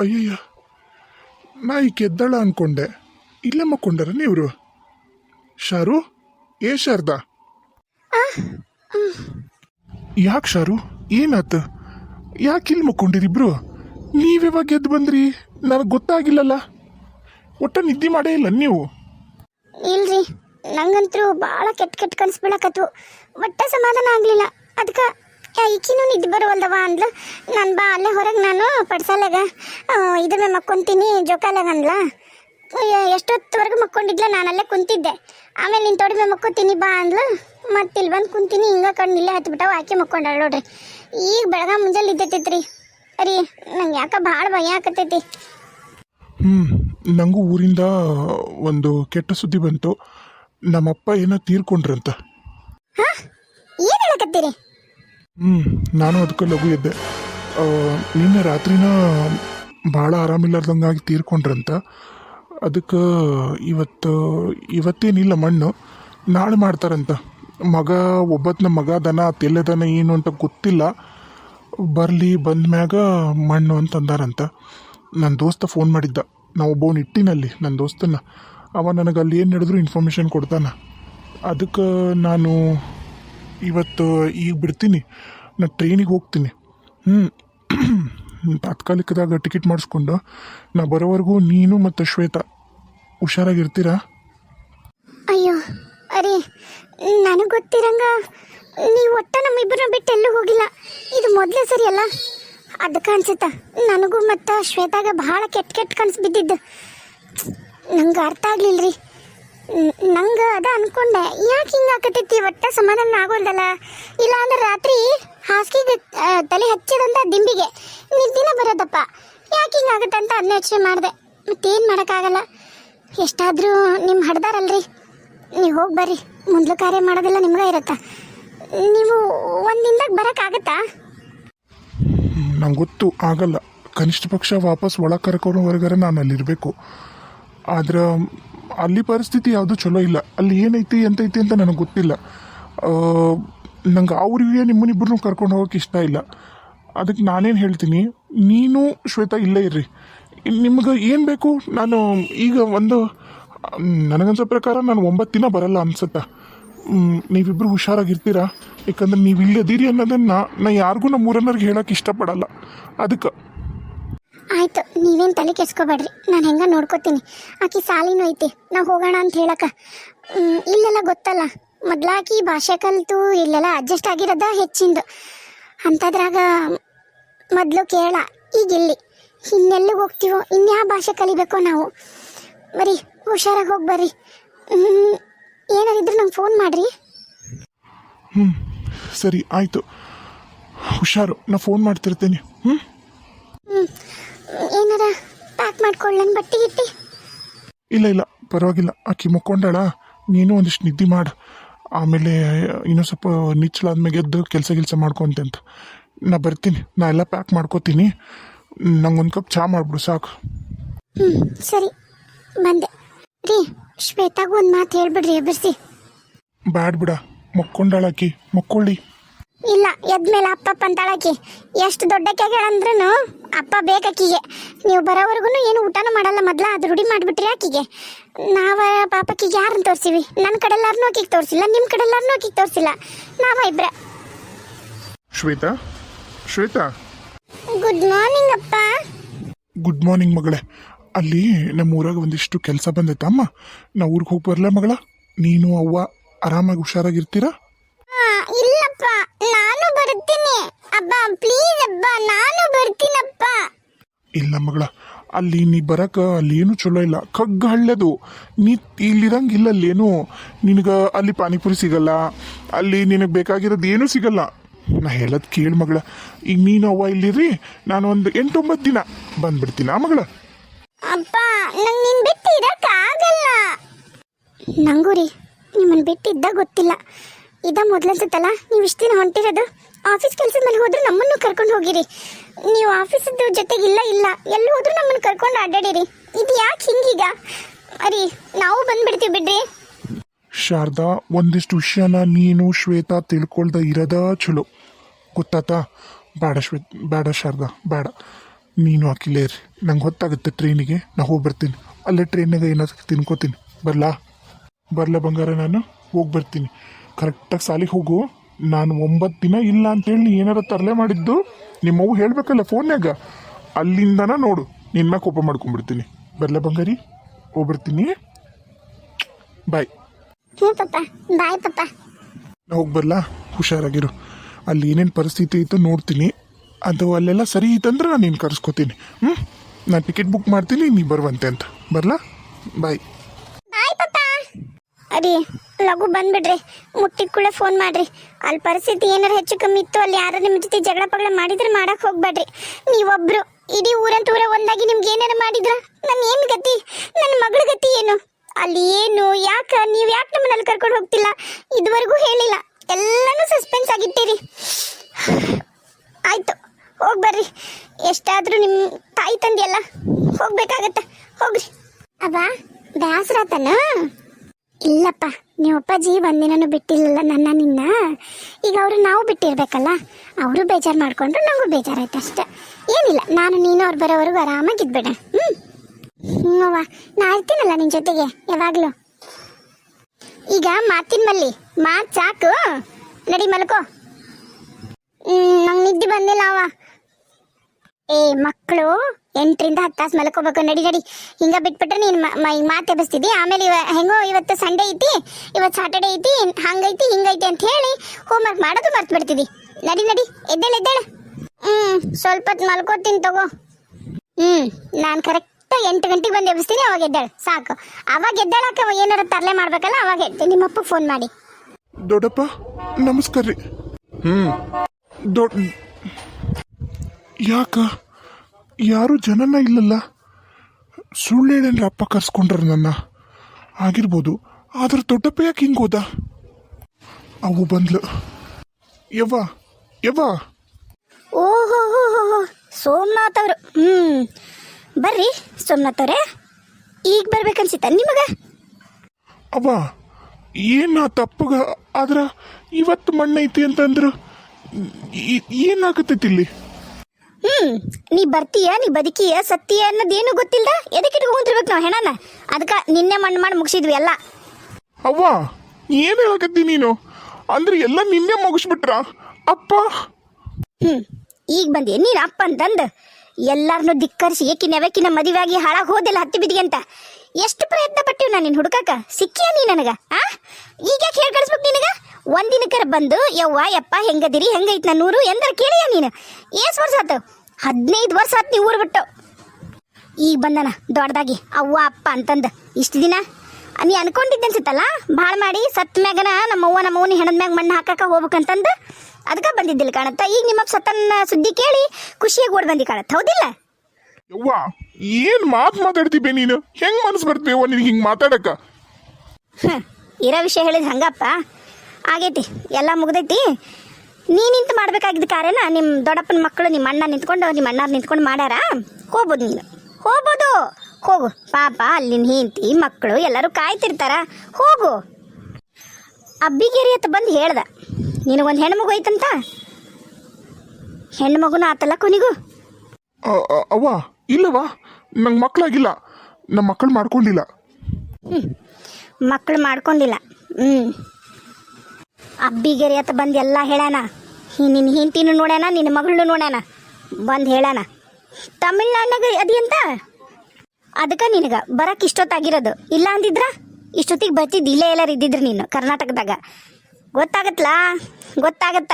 ಅಯ್ಯಯ್ಯ. ನಾಯಿ ಗೆದ್ದಳ ಅನ್ಕೊಂಡೆ. ಇಲ್ಲೇ ಮಕ್ಕೊಂಡಾರ ನೀವ್ರು? ಶಾರು? ಏ ಶಾರದಾ? ಯಾಕೆ ಶಾರು? ಏನಾತ? ಯಾಕೆ ಇಲ್ಲಿ ಮಕ್ಕೊಂಡಿರಿಬ್ರು ನೀವ್ಯಾವಾಗ ಗೆದ್ದು ಬಂದ್ರಿ? ನನಗೆ ಗೊತ್ತಾಗಿಲ್ಲಲ್ಲ. ಒಟ್ಟ ನಿದ್ದೆ ಮಾಡೇ ಇಲ್ಲ ನೀವು. ಇಲ್ರಿ, ನಂಗಂತರೂ ಭಾಳ ಕೆಟ್ಟ ಕೆಟ್ಟ ಕನ್ಸು ಬೀಳಕತ್ವು. ಒಟ್ಟ ಸಮಾಧಾನ ಆಗಲಿಲ್ಲ. ಅದಕ್ಕೆ ಈಕಿನೂ ನಿದ್ದೆ ಬರುವಲ್ದವ ಅಂದ್ಲು. ನಾನು ಬಾ ಅಲ್ಲೇ ಹೊರಗೆ ನಾನು ಪಡ್ಸಾಲಾಗ. ಇದ್ರ ಮೇಲೆ ಮಕ್ಕೊಂತೀನಿ ಜೋಕಾಲಾಗ ಅಂದ್ಲ. ಅಯ್ಯ, ಎಷ್ಟೊತ್ತವರೆಗೂ ಮಕ್ಕೊಂಡಿದ್ಲ ನಾನು ಅಲ್ಲೇ ಕುಂತಿದ್ದೆ. ಆಮೇಲೆ ನಿನ್ ತೊಡಮೆ ಮೇಲೆ ಮಕ್ಕೋತೀನಿ ಬಾ ಅಂದ್ಲು. ಮತ್ತೆ ಇಲ್ಲಿ ಬಂದು ಕುಂತೀನಿ ಹಿಂಗೆ ಕಣ್ಣು ಇಲ್ಲೇ ಹತ್ಬಿಟ್ಟವ ಆಕೆ ಮಕ್ಕೊಂಡಾಳ ನೋಡ್ರಿ. ಈಗ ಬೆಳಗ ಮುಂಜಾನೆ ಇದ್ದೈತೈತ್ರಿ ರೀ ನಂಗೆ ಯಾಕ ಭಾಳ ಭಯ ಆಕತೈತಿ ಹ್ಞೂ ನಂಗೂ ಊರಿಂದ ಒಂದು ಕೆಟ್ಟ ಸುದ್ದಿ ಬಂತು. ನಮ್ಮಪ್ಪ ಏನೋ ತೀರ್ಕೊಂಡ್ರಂತ. ಹಾ? ಏನು ಹೇಳಕತ್ತೀರಿ? ಹ್ಞೂ ನಾನು ಅದಕ್ಕೆ ಲಘು ಎದ್ದೆ ನಿನ್ನೆ ರಾತ್ರಿನ ಭಾಳ ಆರಾಮಿಲ್ಲಾರ್ದಂಗಾಗಿ ತೀರ್ಕೊಂಡ್ರಂತ. ಅದಕ್ಕೆ ಇವತ್ತು, ಇವತ್ತೇನಿಲ್ಲ ಮಣ್ಣು, ನಾಳೆ ಮಾಡ್ತಾರಂತ. ಮಗ ಒಬ್ಬತ್ತನ ಮಗ ದನ ತೆಲ್ಲೆದನ ಏನು ಅಂತ ಗೊತ್ತಿಲ್ಲ. ಬರಲಿ ಬಂದ ಮ್ಯಾಗ ಮಣ್ಣು ಅಂತ ಅಂದಾರಂತ ನನ್ನ ದೋಸ್ತ ಫೋನ್ ಮಾಡಿದ್ದ. ನಾ ಒಬ್ಬವನು ಇಟ್ಟಿನಲ್ಲಿ ನನ್ನ ದೋಸ್ತನ ಅವ ನನಗೆ ಅಲ್ಲಿ ಏನು ನಡೆದ್ರು ಇನ್ಫಾರ್ಮೇಷನ್ ಕೊಡ್ತಾನ. ಅದಕ್ಕೆ ನಾನು ಇವತ್ತು ಈಗ ಬಿಡ್ತೀನಿ. ನಾನು ಟ್ರೈನಿಗೆ ಹೋಗ್ತೀನಿ. ಹ್ಞೂ ತಾತ್ಕಾಲಿಕದಾಗ ಟಿಕೆಟ್ ಮಾಡಿಸ್ಕೊಂಡು ನಾ ಬರೋವರೆಗೂ ನೀನು ಮತ್ತು ಶ್ವೇತಾ ಹುಷಾರಾಗಿರ್ತೀರಾ? ಅಯ್ಯೋ, ಅರೆ, ನನಗೆ ಗೊತ್ತಿರಂಗ ನೀವು ಒಟ್ಟ ನಮ್ಮಿಬ್ಬರನ್ನ ಬಿಟ್ಟು ಎಲ್ಲೂ ಹೋಗಿಲ್ಲ. ಇದು ಮೊದಲೇ ಸರಿ ಅಲ್ಲ? ಅದಕ್ಕೆ ಅನ್ಸುತ್ತ, ನನಗೂ ಮತ್ತು ಶ್ವೇತಾಗ ಭಾಳ ಕೆಟ್ಟ ಕೆಟ್ಟ ಕನ್ಸು ಬಿದ್ದಿದ್ದು. ನಂಗೆ ಅರ್ಥ ಆಗ್ಲಿಲ್ರಿ. ನಂಗೆ ಅದ ಅನ್ಕೊಂಡೆ. ಯಾಕೆ ಹಿಂಗ ಆಕತೈತಿ ಒಟ್ಟ ಸಮಾಧಾನ ಆಗೋಲ್ದಲ್ಲ? ಇಲ್ಲ ಅಂದ್ರೆ ರಾತ್ರಿ ಹಾಸಿಗೆ ತಲೆ ಹಚ್ಚಿದಂತ ದಿಂಬಿಗೆ ನಿದ್ದಿನ ಬರೋದಪ್ಪ. ಯಾಕೆ ಹಿಂಗೆ ಅಂತ ಅದನ್ನ ಯೋಚನೆ ಮಾಡಿದೆ. ಮತ್ತೇನು ಮಾಡೋಕ್ಕಾಗಲ್ಲ. ಎಷ್ಟಾದರೂ ನಿಮ್ಮ ಹಡ್ದಾರಲ್ರಿ. ನೀವು ಹೋಗಿ ಬರ್ರಿ. ಮೊದ್ಲು ಕಾರ್ಯ ಮಾಡೋದೆಲ್ಲ ನಿಮ್ಗೆ ಇರುತ್ತಾ. ನೀವು ಒಂದಿಂದಾಗ ಬರೋಕ್ಕಾಗತ್ತಾ ನಂಗೆ ಗೊತ್ತು ಆಗಲ್ಲ. ಕನಿಷ್ಠ ಪಕ್ಷ ವಾಪಸ್ ಒಳಗೆ ಹೊರಗರೆ ನಾನು ಅಲ್ಲಿರಬೇಕು ಆದ್ರೆ ಅಲ್ಲಿ ಪರಿಸ್ಥಿತಿ ಯಾವುದು ಚಲೋ ಇಲ್ಲ. ಅಲ್ಲಿ ಏನೈತಿ, ಎಂತೈತಿ ಅಂತ ನನಗೆ ಗೊತ್ತಿಲ್ಲ. ನಂಗೆ ಅವ್ರಿಗೆ ನಿಮ್ಮನ್ನಿಬ್ಬರನ್ನೂ ಕರ್ಕೊಂಡು ಹೋಗೋಕೆ ಇಷ್ಟ ಇಲ್ಲ. ಅದಕ್ಕೆ ನಾನೇನು ಹೇಳ್ತೀನಿ, ನೀನು ಶ್ವೇತಾ ಇಲ್ಲೇ ಇರ್ರಿ. ನಿಮ್ಗೆ ಏನು ಬೇಕು? ನಾನು ಈಗ ಒಂದು, ನನಗನ್ಸೋ ಪ್ರಕಾರ ನಾನು ಒಂಬತ್ತು ದಿನ ಬರಲ್ಲ ಅನ್ಸುತ್ತೆ. ನೀವಿಬ್ಬರು ಹುಷಾರಾಗಿರ್ತೀರಾ? ಯಾಕಂದ್ರೆ ನೀವು ಇಲ್ಲದಿರಿ ಅನ್ನೋದನ್ನ ನಾ ಯಾರಿಗೂ ನಮ್ಮ ಊರನ್ನವ್ರಿಗೆ ಹೇಳೋಕೆ ಇಷ್ಟಪಡಲ್ಲ. ಅದಕ್ಕೆ ಆಯ್ತು ನೀವೇನು ತಲೆ ಕೆಸ್ಕೋಬೇಡ್ರಿ ನಾನು ಹೆಂಗ ನೋಡ್ಕೋತೀನಿ. ಆಕಿ ಸಾಲಿನೂ ಐತಿ. ನಾವು ಹೋಗೋಣ ಅಂತ ಹೇಳಕ. ಮ್, ಇಲ್ಲೆಲ್ಲ ಗೊತ್ತಲ್ಲ. ಮೊದ್ಲಾಕಿ ಭಾಷೆ ಕಲಿತು ಇಲ್ಲೆಲ್ಲ ಅಡ್ಜಸ್ಟ್ ಆಗಿರೋದ ಹೆಚ್ಚಿಂದು. ಅಂಥದ್ರಾಗ ಮೊದಲು ಕೇಳ. ಈಗ ಇಲ್ಲಿ. ಇನ್ನೆಲ್ಲಿಗೆ ಹೋಗ್ತೀವೋ ಇನ್ಯಾವ ಭಾಷೆ ಕಲಿಬೇಕೋ ನಾವು. ಬರೀ ಹುಷಾರಾಗಿ ಹೋಗಿ ಬರ್ರಿ. ಏನಾರಿದ್ರು ನಂಗೆ ಫೋನ್ ಮಾಡಿರಿ. ಹ್ಞೂ ಸರಿ ಆಯಿತು. ಹುಷಾರು ನಾ ಫೋನ್ ಮಾಡ್ತಿರ್ತೀನಿ. ಹ್ಞೂ ಪ್ಯಾಕ್ ಮಾಡ್ಕೊಳ್ಳನ್ ಬಟ್ಟೆ ಗಿಟ್ಟಿ. ಇಲ್ಲ ಇಲ್ಲ ಪರವಾಗಿಲ್ಲ. ಆಕಿ ಮಕ್ಕೊಂಡಾಳ ನೀನು ಒಂದಿಷ್ಟು ನಿದ್ದೆ ಮಾಡು. ಆಮೇಲೆ ಇನ್ನೂ ಸ್ವಲ್ಪ ನಿಚ್ಚಳಾದ್ಮೇಲೆ ಎದ್ದು ಕೆಲಸ ಕೆಲಸ ಮಾಡ್ಕೊಂತೆ ಅಂತ. ನಾ ಬರ್ತೀನಿ. ನಾ ಎಲ್ಲ ಪ್ಯಾಕ್ ಮಾಡ್ಕೋತೀನಿ. ನಂಗೊಂದು ಕಪ್ ಚಹಾ ಮಾಡಿಬಿಡು ಸಾಕು. ಹ್ಞೂ ಸರಿ. ಬಂದೆ. ರೀ ಶ್ವೇತಾಗೂ ಒಂದು ಮಾತು ಹೇಳ್ಬಿಡ್ರಿ ಎಬ್ಬರ್ಸಿ. ಬ್ಯಾಡ್ ಬಿಡ. ಮಕ್ಕೊಂಡಾಳಾಕಿ ಮಕ್ಕೊಳ್ಳಿ. ಇಲ್ಲ ಎದ್ಮೇಲೆ ಅಪ್ಪಪ್ಪ ಅಂತಾಳಾಕಿ ಎಷ್ಟು ದೊಡ್ಡಕ್ಕೆ ಹೇಳಂದ್ರೂ ಅಪ್ಪ ಬೇಕಾಕಿಗೆ ನೀವು ಬರೋವರೆಗೂ ಏನು ಊಟನೂ ಮಾಡಲ್ಲ ಮೊದಲ ಅದು ರೂಢಿ ಮಾಡಿಬಿಟ್ರಿ ಆಕಿಗೆ ನಾವ ಪಾಪಕ್ಕಿಗೆ ಯಾರನ್ನ ತೋರಿಸಿವಿ? ನನ್ನ ಕಡೆ ಎಲ್ಲಾರನ್ನೂ ಆಕಿಗೆ ತೋರಿಸಿಲ್ಲ ನಿಮ್ಮ ಕಡೆ ಎಲ್ಲಾರನ್ನೂ ಆಕಿಗೆ ತೋರಿಸಿಲ್ಲ. ನಾವ ಇಬ್ರ. ಶ್ವೇತಾ? ಶ್ವೇತಾ? ಗುಡ್ ಮಾರ್ನಿಂಗ್ ಅಪ್ಪ. ಗುಡ್ ಮಾರ್ನಿಂಗ್ ಮಗಳೇ. ಅಲ್ಲಿ ನಮ್ಮ ಊರಾಗ ಒಂದಿಷ್ಟು ಕೆಲಸ ಬಂದೈತೆ ಅಮ್ಮ? ನಾ ಊರಿಗೆ ಹೋಗಿ ಬರಲ ಮಗಳ? ನೀನು ಅವ್ವ ಆರಾಮಾಗಿ ಹುಷಾರಾಗಿರ್ತೀರಾ ಇಲ್ಲಪ್ಪ ನಾನು ಬರ್ತೀನಿ. ಅಬ್ಬ ಪ್ಲೀಸ್ ಅಬ್ಬ ನಾನು ಬರ್ತೀನಪ್ಪ. ಇಲ್ಲ ಮಗಳ ಅಲ್ಲಿ ನೀ ಬರಕ ಅಲ್ಲಿ ಏನು ಚಲೋ ಇಲ್ಲ. ಕಗ್ಗ ಹಳ್ಳದು. ನೀ ಇಲ್ಲಿರಂಗಿಲ್ಲ ಅಲ್ಲೇನು. ನಿನಗೆ ಅಲ್ಲಿ ಪಾನಿಪುರಿ ಸಿಗಲ್ಲ. ಅಲ್ಲಿ ನಿನಗೆ ಬೇಕಾಗಿರೋದು ಏನೂ ಸಿಗಲ್ಲ. ನಾ ಹೇಳದ್ ಕೇಳ ಮಗಳ. ಈಗ ನೀನು ಅವ್ವ ಇಲ್ಲಿರಿ ನಾನು ಒಂದು ಎಂಟೊಂಬತ್ತು ದಿನ ಬಂದ್ಬಿಡ್ತೀನಿ ಆ ಮಗಳ? ಅಪ್ಪ ನಂಗೆ ನಿನ್ ಬಿಟ್ಟು ಇರಕ್ಕಾಗಲ್ಲ ನಂಗೂ ರೀ ನಿಮ್ಮನ್ನ ಬಿಟ್ಟಿದ್ದ ಗೊತ್ತಿಲ್ಲ. ಇದ ಮೊದ್ಲನ್ಸುತ್ತಲ್ಲ ನೀವು ಇಷ್ಟು ದಿನ ಹೊಂಟಿರೋದು? ಆಫೀಸ್ ಕೆಲಸದ ಮೇಲೆ ಹೋದ್ರೆ ನಮ್ಮನ್ನು ಕರ್ಕೊಂಡು ಹೋಗಿರಿ. ನೀವು ಆಫೀಸದ ಜೊತೆಗೆ ಇಲ್ಲ ಇಲ್ಲ. ಎಲ್ಲಿ ಹೋದ್ರೂ ನಮ್ಮನ್ನು ಕರ್ಕೊಂಡು ಅಡ್ಡಾಡಿರಿ. ಇದು ಯಾಕೆ ಹಿಂಗೀಗ? ಅರಿ, ನಾವು ಬಂದ್ಬಿಡ್ತೀವಿ ಬಿಡ್ರಿ. ಶಾರದಾ, ಒಂದಿಷ್ಟು ವಿಷಯನ ನೀನು, ಶ್ವೇತಾ ತಿಳ್ಕೊಳ್ದ ಇರೋದ ಚಲೋ. ಗೊತ್ತಾತಾ? ಬೇಡ ಶ್ವೇತ ಬೇಡ ಶಾರದಾ, ಬೇಡ. ನೀನು ಅಕ್ಕಿಲೇ ಇರಿ ನಂಗೆ ಹೊತ್ತಾಗುತ್ತೆ ಟ್ರೈನಿಗೆ. ನಾ ಹೋಗಿ ಬರ್ತೀನಿ ಅಲ್ಲೇ ಟ್ರೈನಾಗ ಏನಾದ್ರು ತಿನ್ಕೋತೀನಿ. ಬರ್ಲಾ? ಬರ್ಲಾ ಬಂಗಾರ ನಾನು? ಹೋಗಿ ಬರ್ತೀನಿ ಕರೆಕ್ಟಾಗಿ ಸಾಲಿಗೆ ಹೋಗು. ನಾನು ಒಂಬತ್ತು ದಿನ ಇಲ್ಲ ಅಂತೇಳಿ ನೀ ಏನಾರ ತರಲೆ ಮಾಡಿದ್ದು? ನಿಮ್ಮವ್ವ ಹೇಳಬೇಕಲ್ಲ ಫೋನ್ಯಾಗ. ಅಲ್ಲಿಂದನ ನೋಡು. ನಿನ್ನ ಕೋಪ ಮಾಡ್ಕೊಂಡ್ಬಿಡ್ತೀನಿ. ಬರ್ಲಾ ಬಂಗಾರಿ? ಹೋಗ್ಬಿಡ್ತೀನಿ. ಬಾಯ್. ಹ್ಞೂ ಪಪ್ಪ. ಬಾಯ್ ಪಪ್ಪ. ಹೋಗಿ ಬರಲಾ? ಹುಷಾರಾಗಿರು. ಅಲ್ಲಿ ಏನೇನು ಪರಿಸ್ಥಿತಿ ಇತ್ತು ನೋಡ್ತೀನಿ. ಅದು ಅಲ್ಲೆಲ್ಲ ಸರಿ ಇತ್ತಂದ್ರೆ ನಾನು ನೀನು ಕರೆಸ್ಕೋತೀನಿ. ಹ್ಞೂ ನಾನು ಟಿಕೆಟ್ ಬುಕ್ ಮಾಡ್ತೀನಿ ನೀ ಬರುವಂತೆ ಅಂತ. ಬರಲಾ? ಬಾಯ್. ಅರಿ ಲಘು ಬಂದ್ಬಿಡ್ರಿ. ಮುಟ್ಟಿ ಕೂಡ ಫೋನ್ ಮಾಡ್ರಿ. ಅಲ್ಲಿ ಪರಿಸ್ಥಿತಿ ಏನಾರು ಹೆಚ್ಚು ಕಮ್ಮಿ ಇತ್ತು, ಅಲ್ಲಿ ಯಾರು ನಿಮ್ಮ ಜೊತೆ ಜಗಳ ಪಗಳ ಮಾಡಿದ್ರೆ ಮಾಡಕ್ ಹೋಗ್ಬೇಡ್ರಿ. ನೀವೊಬ್ರು, ಇಡೀ ಊರಂತ ಊರ ಒಂದಾಗಿ ನಿಮ್ಗೆ ಏನಾರು ಮಾಡಿದ್ರ? ನನ್ನ ಏನು ಗತಿ? ನನ್ನ ಮಗಳ ಗತಿ ಏನು? ಅಲ್ಲಿ ಏನು? ಯಾಕ? ನೀವು ಯಾಕೆ ನಮ್ಮನ್ನಲ್ಲಿ ಕರ್ಕೊಂಡು ಹೋಗ್ತಿಲ್ಲ? ಇದುವರೆಗೂ ಹೇಳಿಲ್ಲ. ಎಲ್ಲನೂ ಸಸ್ಪೆನ್ಸ್ ಆಗಿಟ್ಟಿರಿ. ಆಯ್ತು, ಹೋಗ್ಬರ್ರಿ. ಎಷ್ಟಾದ್ರೂ ನಿಮ್ಮ ತಾಯಿ ತಂದೆಯಲ್ಲ, ಹೋಗ್ಬೇಕಾಗತ್ತೆ. ಹೋಗ್ರಿ. ಅವ ಬ್ಯಾಸ್ರಾತನ ಇಲ್ಲಪ್ಪ, ನೀವು ಅಪ್ಪಾಜಿ ಒಂದಿನೂ ಬಿಟ್ಟಿಲ್ಲಲ್ಲ ನನ್ನ ನಿನ್ನ. ಈಗ ಅವರು ನಾವು ಬಿಟ್ಟಿರ್ಬೇಕಲ್ಲ, ಅವರು ಬೇಜಾರು ಮಾಡ್ಕೊಂಡ್ರು ನನಗೂ ಬೇಜಾರಾಯ್ತು ಅಷ್ಟೆ. ಏನಿಲ್ಲ, ನಾನು ನೀನು ಅವ್ರು ಬರೋವರೆಗೂ ಆರಾಮಾಗಿದ್ಬೇಡ. ಹ್ಞೂ ಹ್ಞೂ ಅವ್ವ, ನಾ ಇರ್ತೀನಲ್ಲ ನಿನ್ನ ಜೊತೆಗೆ, ಯಾವಾಗಲೂ. ಈಗ ಮಾತಿನ ಮಲ್ಲಿ, ಮಾತು ಸಾಕು. ನಡಿ ಮಲ್ಕೋ. ನಂಗೆ ನಿದ್ದೆ ಬಂದಿಲ್ಲ ಅವ ಏ, ಮಕ್ಕಳು ಎಂಟರಿಂದ ಹತ್ತು ತಾಸು ಮಲ್ಕೋಬೇಕು. ನಡಿ ನಡಿ. ಹಿಂಗ ಬಿಟ್ಬಿಟ್ರೆ ನೀನು ಮಾತು ಎಬ್ಬಿಸ್ತಿದ್ದಿ ಆಮೇಲೆ ಇವ ಹೆಂಗೋ ಇವತ್ತು ಸಂಡೇ ಐತಿ ಇವತ್ತು ಸಾಟರ್ಡೆ ಐತಿ ಹಂಗೈತಿ ಹಿಂಗೈತಿ ಅಂತ ಹೇಳಿ ಹೋಮ್ ವರ್ಕ್ ಮಾಡೋದು ಮರ್ತು ಬಿಡ್ತಿದ್ದಿ ನಡಿ ನಡಿ. ಎದ್ದೇಳು ಎದ್ದೇಳು. ಹ್ಞೂ ಸ್ವಲ್ಪ ಹೊತ್ತು ಮಲ್ಕೋತೀನಿ ತಗೋ. ಹ್ಞೂ ನಾನು ಕರೆಕ್ಟ್ ಎಂಟು ಗಂಟೆಗೆ ಬಂದು ಎಬ್ಬಿಸ್ತೀನಿ ಅವಾಗ ಎದ್ದೇಳು. ಸಾಕು. ಅವಾಗ ಎದ್ದೇಳಕ್ಕೆ ಏನಾರ ತರಲೆ ಮಾಡ್ಬೇಕಲ್ಲ ಅವಾಗ ಹೇಳ್ತೀನಿ. ನಿಮ್ಮಪ್ಪ ಫೋನ್ ಮಾಡಿ. ದೊಡ್ಡಪ್ಪ ನಮಸ್ಕಾರ ರೀ ಹ್ಞೂ ದೊಡ್ಡ ಯಾಕ? ಯಾರು ಜನನ ಇಲ್ಲಲ್ಲ. ಸುಳ್ಳು ಹೇಳೇನ್ರ ಅಪ್ಪ ಕರ್ಸ್ಕೊಂಡ್ರ ನನ್ನ. ಆಗಿರ್ಬೋದು. ಆದ್ರೆ ದೊಡ್ಡಪ್ಪ ಯಾಕೆ ಹಿಂಗೆ ಹೋದ? ಅವು ಬಂದ್ಲು. ಯವ್ವ ಯವ್ವ. ಓಹೋ ಸೋಮನಾಥ್ ಅವರು. ಹ್ಞೂ ಬರ್ರಿ ಸೋಮನಾಥ್ ಅವರೇ. ಈಗ ಬರ್ಬೇಕನ್ಸಿತ ನಿಮಗ? ಅವ್ವ ಏನ ತಪ್ಪಗ? ಆದ್ರ ಇವತ್ತು ಮಣ್ಣೈತಿ ಅಂತಂದ್ರು. ಏನಾಗತ್ತೈತಿ ಇಲ್ಲಿ? ಹ್ಮ್ ನೀ ಬರ್ತೀಯ ನೀ ಬದುಕಿಯ ಸತ್ಯ ಅನ್ನೋದೇನು ಗೊತ್ತಿಲ್ಲ ಎದಕ್ಕೆ ಇಟ್ಕೊಂಡಿರ್ಬೇಕು ನಾವು ಹೆಣನ? ಅದಕ್ಕೆ ನಿನ್ನೆ ಮಣ್ಣು ಮಾಡಿ ಮುಗಿಸಿದ್ವಿ ಎಲ್ಲ. ಅವ್ವ ಏನು ಹೇಳಕತ್ತಿ ನೀನು? ಅಂದ್ರೆ ಎಲ್ಲ ನಿನ್ನೆ ಮುಗಿಸ್ಬಿಟ್ರ? ಅಪ್ಪ! ಹ್ಮ್ ಈಗ ಬಂದೆ. ನೀನು ಅಪ್ಪ ಅಂತಂದು ಎಲ್ಲಾರನ್ನೂ ಧಿಕ್ಕರಿಸಿ ಏಕಿ ನೆವಕಿನ ಮದುವೆಯಾಗಿ ಹಾಳಾಗಿ ಹೋದಿಲ್ಲ ಹತ್ತಿ ಬಿದ್ದಿಗೆ ಅಂತ. ಎಷ್ಟು ಪ್ರಯತ್ನ ಪಟ್ಟಿವ್ ನಾನು ನಿನ್ ಹುಡುಕಾಕ? ಸಿಕ್ಕಿಯ ನೀ ನನಗ, ಆ? ಈಗ ಯಾಕೆ ಹೇಳಿ ಕಳಿಸ್ಬೇಕು ನಿನಗ? ಒಂದಿನಕರ ಬಂದು, ಯವ್ವ, ಯಪ್ಪ, ಹೆಂಗದಿರಿ, ಹೆಂಗೈತ್ ನಾನು ನೂರು ಎಂದರ ಕೇಳಿಯ ನೀನು? ಏಸ್ ವರ್ಷ ಆತು? ಹದಿನೈದು ವರ್ಷ ಆತು ನೀವು ಊರು ಬಿಟ್ಟು. ಈಗ ಬಂದನ ದೊಡ್ಡದಾಗಿ ಅವ್ವ, ಅಪ್ಪ ಅಂತಂದು. ಇಷ್ಟು ದಿನ? ನೀ ಅನ್ಕೊಂಡಿದ್ದೆ ಅನ್ಸುತ್ತಲ್ಲ? ಭಾಳ ಮಾಡಿ, ಸತ್ ಮ್ಯಾಗನ ನಮ್ಮ ಅವ್ವ ನಮ್ಮ ಅವ್ವನ ಹೆಣದ ಮ್ಯಾಗ ಮಣ್ಣು ಹಾಕಕ ಹೋಗ್ಬೇಕಂತಂದು. ಅದಕ್ಕೆ ಬಂದಿದ್ದಿಲ್ಲ ಕಾಣತ್ತ. ಈಗ ನಿಮ್ಮ ಸತ್ತನ್ನ ಸುದ್ದಿ ಕೇಳಿ, ಖುಷಿಯಾಗಿ ಓಡ್ ಬಂದಿ ಕಾಣತ್ತ. ಹೌದಿಲ್ಲ? ಯವ್ವ ಏನ್ ಮಾತ್ ಮಾತಾಡ್ತೀವಿ ನೀನು? ಹೆಂಗ್ ಮನಸ್ ಬರ್ತೇವ ನಿನಗೆ ಹಿಂಗ್ ಮಾತಾಡಕ ಹ್ಮ್, ಇರೋ ವಿಷಯ ಹೇಳಿದ್ ಹಂಗಪ್ಪ. ಆಗೈತಿ ಎಲ್ಲ ಮುಗ್ದೈತಿ. ನೀ ನಿಂತು ಮಾಡ್ಬೇಕಾಗಿದ್ದ ಕಾರ್ಯನ ನಿಮ್ಮ ದೊಡ್ಡಪ್ಪನ ಮಕ್ಕಳು ನಿಮ್ಮ ಅಣ್ಣ ನಿಂತ್ಕೊಂಡು ನಿಮ್ಮ ಅಣ್ಣಾರು ನಿಂತ್ಕೊಂಡು ಮಾಡ್ಯಾರ? ಹೋಗ್ಬೋದು ನೀನು. ಹೋಗ್ಬೋದು. ಹೋಗು. ಪಾಪ ಅಲ್ಲಿನ ಹೆಂಡತಿ ಮಕ್ಕಳು ಎಲ್ಲರೂ ಕಾಯ್ತಿರ್ತಾರ. ಹೋಗು. ಅಬ್ಬಿಗೇರಿ ಅಂತ ಬಂದು ಹೇಳ್ದ ನಿನಗೊಂದು ಹೆಣ್ಮಗು ಐತಂತ? ಹೆಣ್ಮಗುನ ಆತಲ್ಲ ಕೊನಿಗೂ? ಅವ್ವ ಇಲ್ಲವಾ ನಂಗೆ ಮಕ್ಕಳಾಗಿಲ್ಲ ನಮ್ಮ ಮಕ್ಕಳು ಮಾಡ್ಕೊಂಡಿಲ್ಲ. ಮಕ್ಕಳು ಮಾಡ್ಕೊಂಡಿಲ್ಲ. ಹ್ಞೂ ಅಬ್ಬಿಗೆರೆ ಅಂತ ಬಂದು ಎಲ್ಲ ಹೇಳ್ಯಾನ ನಿನ್ನ ಹಿಂತಿನೂ ನೋಡ್ಯಾನ ನಿನ್ನ ಮಗಳನ್ನೂ ನೋಡ್ಯಾನ. ಬಂದು ಹೇಳೋಣ ತಮಿಳ್ನಾಡಿನಾಗ ಅದಿ ಅಂತ? ಅದಕ್ಕೆ ನಿನಗೆ ಬರಕ್ಕೆ ಇಷ್ಟೊತ್ತಾಗಿರೋದು. ಇಲ್ಲ ಅಂದಿದ್ರ ಇಷ್ಟೊತ್ತಿಗೆ ಬರ್ತಿದ್ದು. ಇಲ್ಲೇ ಎಲ್ಲರೂ ಇದ್ದಿದ್ರು ನೀನು ಕರ್ನಾಟಕದಾಗ. ಗೊತ್ತಾಗತ್ಲಾ? ಗೊತ್ತಾಗತ್ತ?